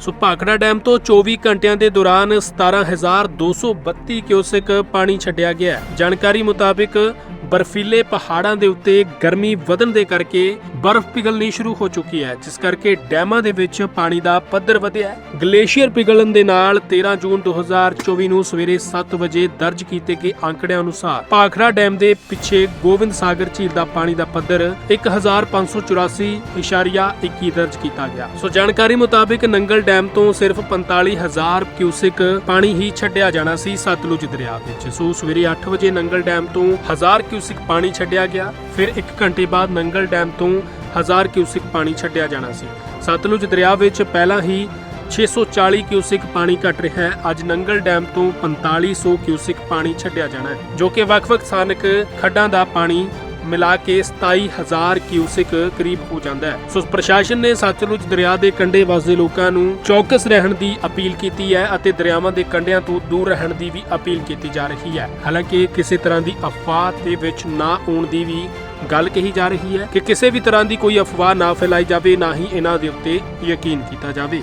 ਸੋ Bhakra dam ਤੋਂ 24 ਘੰਟਿਆਂ ਦੇ ਦੌਰਾਨ 17232 ਕਿਊਸਕ ਪਾਣੀ ਛੱਡਿਆ ਗਿਆ ਜਾਣਕਾਰੀ ਮੁਤਾਬਿਕ ਬਰਫੀਲੇ ਪਹਾੜਾਂ ਦੇ ਉੱਤੇ ਗਰਮੀ ਵਧਣ ਦੇ ਕਰਕੇ ਬਰਫ਼ ਪਿਘਲਣੀ ਸ਼ੁਰੂ ਹੋ ਚੁੱਕੀ ਹੈ, ਜਿਸ ਕਰਕੇ ਡੈਮਾਂ ਦੇ ਵਿੱਚ ਪਾਣੀ ਦਾ ਪੱਧਰ ਵਧਿਆ ਹੈ। ਗਲੇਸ਼ੀਅਰ ਪਿਘਲਣ ਦੇ ਨਾਲ 13 ਜੂਨ 2024 ਨੂੰ ਸਵੇਰੇ 7 ਵਜੇ ਦਰਜ ਕੀਤੇ ਗਏ ਅੰਕੜਿਆਂ ਅਨੁਸਾਰ ਭਾਖੜਾ ਡੈਮ ਦੇ ਪਿੱਛੇ ਗੋਬਿੰਦ ਸਾਗਰ ਝੀਲ ਦਾ ਪਾਣੀ ਦਾ ਪੱਧਰ 1584.21 ਦਰਜ ਕੀਤਾ ਗਿਆ। ਸੋ ਜਾਣਕਾਰੀ ਮੁਤਾਬਿਕ ਨੰਗਲ ਡੈਮ ਤੋਂ ਸਿਰਫ 45000 ਕਿਊਸਿਕ ਪਾਣੀ ਹੀ ਛੱਡਿਆ ਜਾਣਾ ਸੀ ਸਤਲੁਜ ਦਰਿਆ ਵਿੱਚ। ਸੋ ਸਵੇਰੇ 8 ਵਜੇ ਨੰਗਲ ਡੈਮ ਤੋਂ 1000 ਕਿਊਸਿਕ ਪਾਣੀ ਛੱਡਿਆ ਗਿਆ। ਫਿਰ 1 ਘੰਟੇ ਬਾਅਦ ਨੰਗਲ ਡੈਮ ਤੋਂ 1000 ਕਿਊਸਿਕ ਪਾਣੀ ਛੱਡਿਆ ਜਾਣਾ ਸੀ। ਸਤਲੁਜ ਦਰਿਆ ਵਿੱਚ ਪਹਿਲਾਂ ਹੀ 640 ਕਿਊਸਿਕ ਪਾਣੀ ਘਟ ਰਿਹਾ ਹੈ। ਅੱਜ ਨੰਗਲ ਡੈਮ ਤੋਂ 4500 ਕਿਊਸਿਕ ਪਾਣੀ ਛੱਡਿਆ ਜਾਣਾ ਹੈ, ਜੋ ਕਿ ਵੱਖ-ਵੱਖ ਸਥਾਨਕ ਖੱਡਾਂ ਦਾ ਪਾਣੀ ਮਿਲਾ ਕੇ 27000 ਕਿਊਸਿਕ ਕਰੀਬ ਹੋ ਜਾਂਦਾ ਹੈ। ਸੋ ਪ੍ਰਸ਼ਾਸਨ ਨੇ ਸਤਲੁਜ ਦਰਿਆ ਦੇ ਕੰਢੇ ਵਸਦੇ ਲੋਕਾਂ ਨੂੰ ਚੌਕਸ ਰਹਿਣ ਦੀ ਅਪੀਲ ਕੀਤੀ ਹੈ ਅਤੇ ਦਰਿਆਵਾਂ ਦੇ ਕੰਢਿਆਂ ਤੋਂ ਦੂਰ ਰਹਿਣ ਦੀ ਵੀ ਅਪੀਲ ਕੀਤੀ ਜਾ ਰਹੀ ਹੈ। ਹਾਲਾਂਕਿ ਕਿਸੇ ਤਰ੍ਹਾਂ ਦੀ ਅਫਵਾਹ ਦੇ ਵਿੱਚ ਨਾ ਆਉਣ ਦੀ ਵੀ ਗੱਲ ਕਹੀ ਜਾ ਰਹੀ ਹੈ ਕਿ ਕਿਸੇ ਵੀ ਤਰ੍ਹਾਂ ਦੀ ਕੋਈ ਅਫਵਾਹ ਨਾ ਫੈਲਾਈ ਜਾਵੇ, ਨਾ ਹੀ ਇਹਨਾਂ ਦੇ ਉੱਤੇ ਯਕੀਨ ਕੀਤਾ ਜਾਵੇ।